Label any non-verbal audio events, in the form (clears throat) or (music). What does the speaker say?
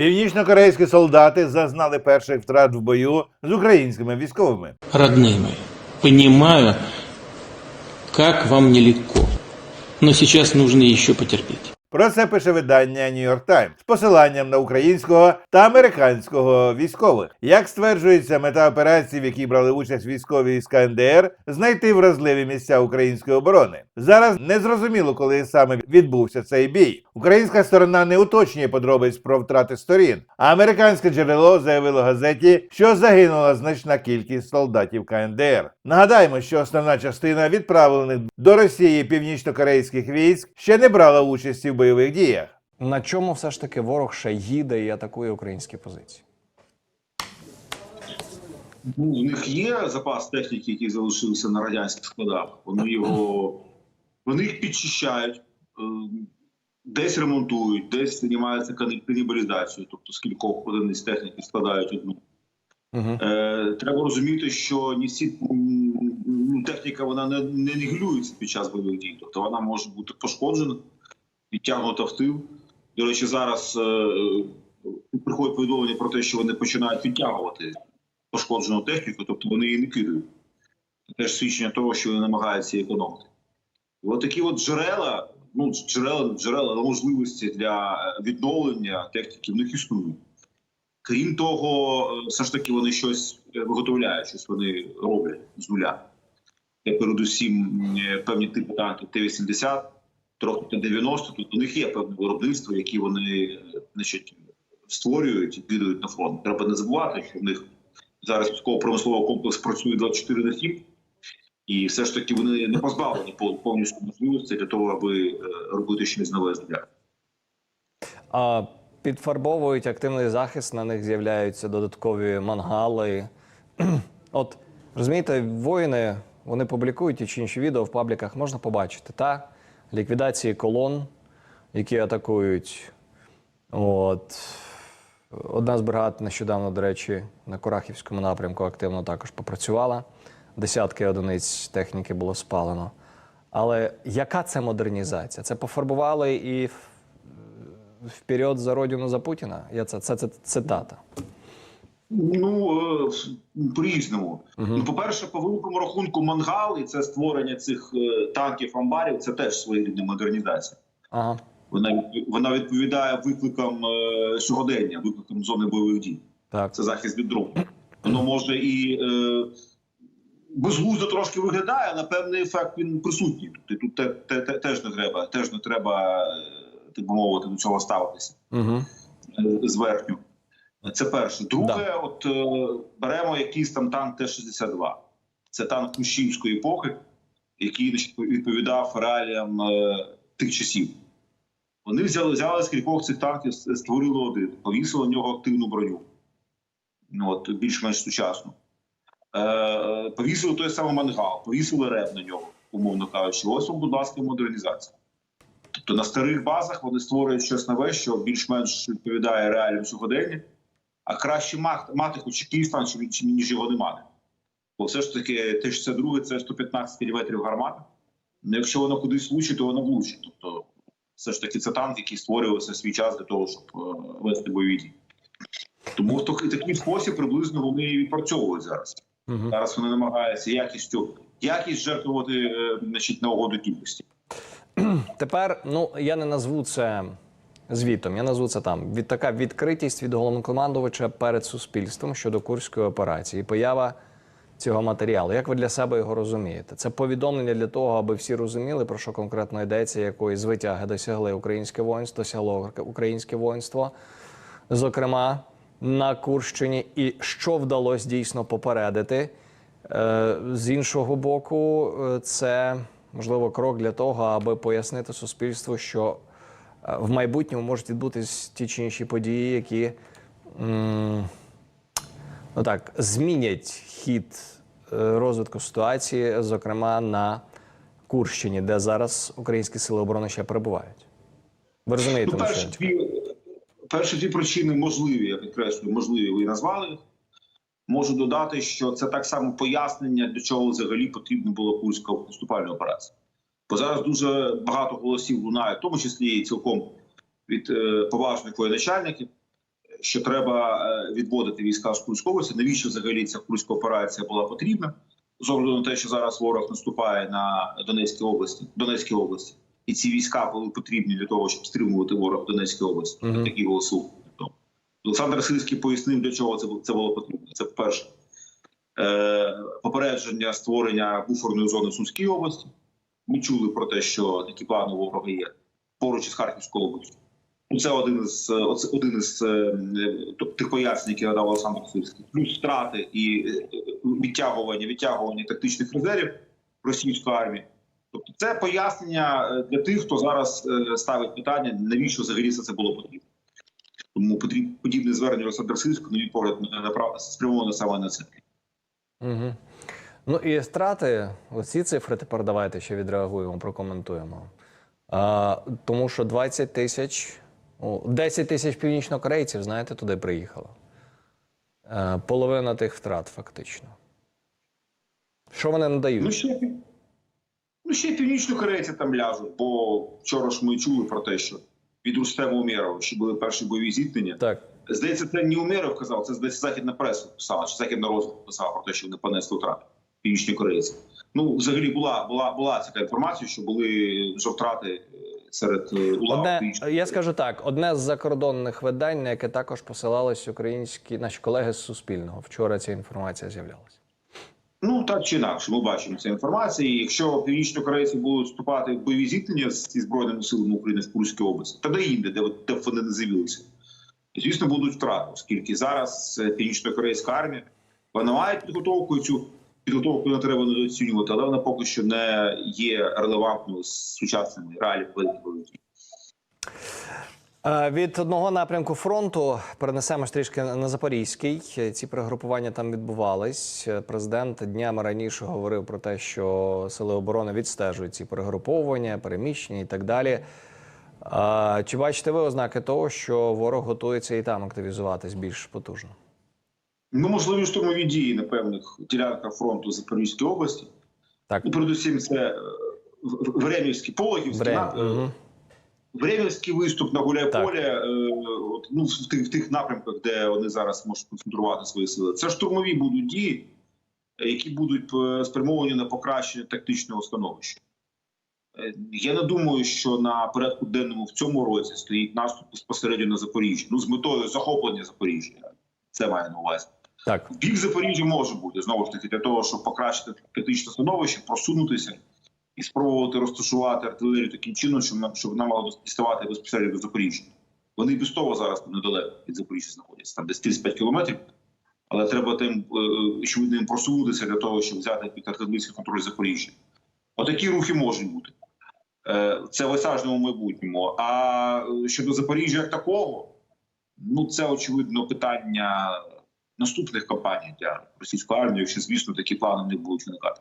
Північно-корейські солдати зазнали перших втрат в бою з українськими військовими. Родними, розумію, як вам нелегко. але зараз потрібно ще потерпеть. Про це пише видання New York Times з посиланням на українського та американського військових. Як стверджується, мета операції, в якій брали участь військові із КНДР, знайти вразливі місця української оборони. Зараз не зрозуміло, коли саме відбувся цей бій. Українська сторона не уточнює подробиць про втрати сторін. А американське джерело заявило газеті, що загинула значна кількість солдатів КНДР. Нагадаємо, що основна частина відправлених до Росії північно-корейських військ ще не брала участі в бойових діях. На чому все ж таки ворог ще їде і атакує українські позиції? Ну, у них є запас техніки, який залишився на радянських складах. Вони його вони їх підчищають, е, десь ремонтують, десь займаються канібалізацією, тобто з кількох одиниць техніки складають одну. Угу. Е, треба розуміти, що ні всі техніка вона не, не нігілюється під час бойових дій, тобто вона може бути пошкоджена, відтягнута в тил. До речі, зараз е, е, приходять повідомлення про те, що вони починають відтягувати пошкоджену техніку, тобто вони її не кидають. Це теж свідчення того, що вони намагаються економити. І от такі от джерела, ну джерела, джерела можливості для е, відновлення техніки в них існують. Крім того, все ж таки вони щось виготовляють, щось вони роблять з нуля. Це передусім певні типи танків Т-80, трохи Т-90, тут у них є певне виробництво, які вони значить, створюють і кидають на фронт. Треба не забувати, що в них зараз військово-промисловий комплекс працює 24 на 7, і все ж таки вони не позбавлені повністю можливості для того, аби е, робити щось нове нуля. А, підфарбовують активний захист, на них з'являються додаткові мангали. (clears throat) От розумієте, воїни вони публікують ті чи інші відео в пабліках, можна побачити, та? Ліквідації колон, які атакують. От. Одна з бригад нещодавно, до речі, на Курахівському напрямку активно також попрацювала. Десятки одиниць техніки було спалено. Але яка це модернізація? Це пофарбували і вперед за родину за Путіна? Я це, це, це цитата. Ну е, по-різному. Ну, по-перше, по великому рахунку, мангал і це створення цих е, танків амбарів це теж своєрідна модернізація. Ага. Вона вона відповідає викликам е, сьогодення, викликам зони бойових дій. Так. Це захист від дрону. Воно може і е, безглуздо трошки виглядає, але певний ефект він присутній. Тобто тут те, те, те, теж не треба, теж не треба, е, так би мовити, до цього ставитися Угу. е, зверхню. Це перше. Друге, от е, беремо якийсь там танк Т-62. Це танк Кущівської епохи, який відповідав реаліям е, тих часів. Вони взяли, взяли з кількох цих танків, створили один, повісили на нього активну броню. Ну, от, більш-менш сучасну. Е, е, повісили той самий мангал, повісили реп на нього, умовно кажучи. Ось вам, будь ласка, модернізація. Тобто на старих базах вони створюють щось нове, що більш-менш відповідає реаліям сьогодення, а краще мати, мати хоч якийсь стан, ніж, ніж його не мати. Бо все ж таки, те ж це друге, це 115 мм гармата. Ну, якщо воно кудись влучить, то воно влучить. Тобто, все ж таки, це танк, який створювався свій час для того, щоб е, вести бойові дії. Тому в такий, такий спосіб приблизно вони і відпрацьовують зараз. Угу. Зараз вони намагаються якістю, якість жертвувати е, значить, на угоду кількості. Тепер, ну я не назву це звітом, я назву це там від така відкритість від головнокомандувача перед суспільством щодо курської операції. Поява цього матеріалу. Як ви для себе його розумієте? Це повідомлення для того, аби всі розуміли, про що конкретно йдеться, якої звитяги досягли українське воїнство, досягло українське воїнство, зокрема на Курщині, і що вдалося дійсно попередити. Е, З іншого боку, е, це можливо крок для того, аби пояснити суспільству, що в майбутньому можуть відбутись ті чи інші події, які ну так, змінять хід е, розвитку ситуації, зокрема на Курщині, де зараз українські сили оборони ще перебувають. Ви розумієте, Ну, що перші дві, перші дві причини можливі, я підкреслюю, можливі, ви назвали. Можу додати, що це так само пояснення, для чого взагалі потрібна була курська наступальна операція. Бо зараз дуже багато голосів лунає, в тому числі і цілком від е, поважних воєначальників, що треба е, відводити війська з Курської області. Навіщо взагалі ця курська операція була потрібна? З огляду на те, що зараз ворог наступає на Донецькій області, Донецькій області, і ці війська були потрібні для того, щоб стримувати ворог в Донецькій області. Мгм. Такі голоси. Олександр Сильський пояснив, для чого це, це було потрібно. Це перше. Е, попередження створення буферної зони в Сумській області. Ми чули про те, що такі плани ворога є поруч із Харківською областю. Ну, Це один із оце один із е, тих пояснень, які надав Олександр Сильський. Плюс втрати і е, відтягування, відтягування тактичних резервів російської армії. Тобто, це пояснення е, для тих, хто зараз ставить питання, навіщо взагалі це було потрібно. Тому подібне звернення Олександра Сильського, на мій погляд, спрямоване саме на це. Угу. Ну і страти, оці цифри тепер давайте ще відреагуємо, прокоментуємо. А, тому що 20 тисяч, 10 тисяч північнокорейців, знаєте, туди приїхало. А, половина тих втрат, фактично. Що вони надають? Ну ще, ну, ще північно-корейці там ляжуть, бо вчора ж ми чули про те, що від Рустема Умєрова, що були перші бойові зіткнення. Так. Здається, це не Умєров казав, це здається західна преса писала, чи західна розвідка писала про те, що вони понесли втрати північні корейці. Ну, взагалі була була була така інформація, що були вже втрати е, серед е, улав. Одне, я скажу так: одне з закордонних видань, на яке також посилались українські наші колеги з Суспільного. Вчора ця інформація з'являлася. Ну так чи інакше, ми бачимо цю інформацію. І якщо північні корейці будуть вступати в бойові зіткнення зі збройними силами України в Курській області, та де інде, де, де б вони не з'явилися, звісно, будуть втрати, оскільки зараз е, північно-корейська армія вона має підготовку цю підготовку не треба недооцінювати, але вона поки що не є релевантною з сучасними реаліями. Е, Від одного напрямку фронту перенесемось трішки на Запорізький. Ці перегрупування там відбувались. Президент днями раніше говорив про те, що сили оборони відстежують ці перегруповування, переміщення і так далі. Чи бачите ви ознаки того, що ворог готується і там активізуватись більш потужно? Ну, можливі штурмові дії на певних ділянках фронту Запорізької області. Так, Ну, передусім, це е, Времівський, Пологівський, Угу. Времівський виступ на Гуляйполі, е, ну, в тих, в тих напрямках, де вони зараз можуть концентрувати свої сили. Це штурмові будуть дії, які будуть е, спрямовані на покращення тактичного становища. Я не думаю, що на порядку денному в цьому році стоїть наступ безпосередньо на Запоріжжя. Ну, з метою захоплення Запоріжжя. Це має на увазі. Так. В бік Запоріжжя може бути знову ж таки для того, щоб покращити тактичне становище, просунутися і спробувати розташувати артилерію таким чином, щоб вона, щоб вона мала діставати безпосередньо до Запоріжжя. Вони без того зараз недалеко від Запоріжжя знаходяться, там десь 35 кілометрів. Але треба тим е, швидко їм просунутися для того, щоб взяти під артилерійський контроль Запоріжжя. Отакі рухи можуть бути. Е, Це в осяжному майбутньому. А е, щодо Запоріжжя як такого, ну це очевидно питання наступних кампаній для російської армії, якщо звісно такі плани не будуть виникати.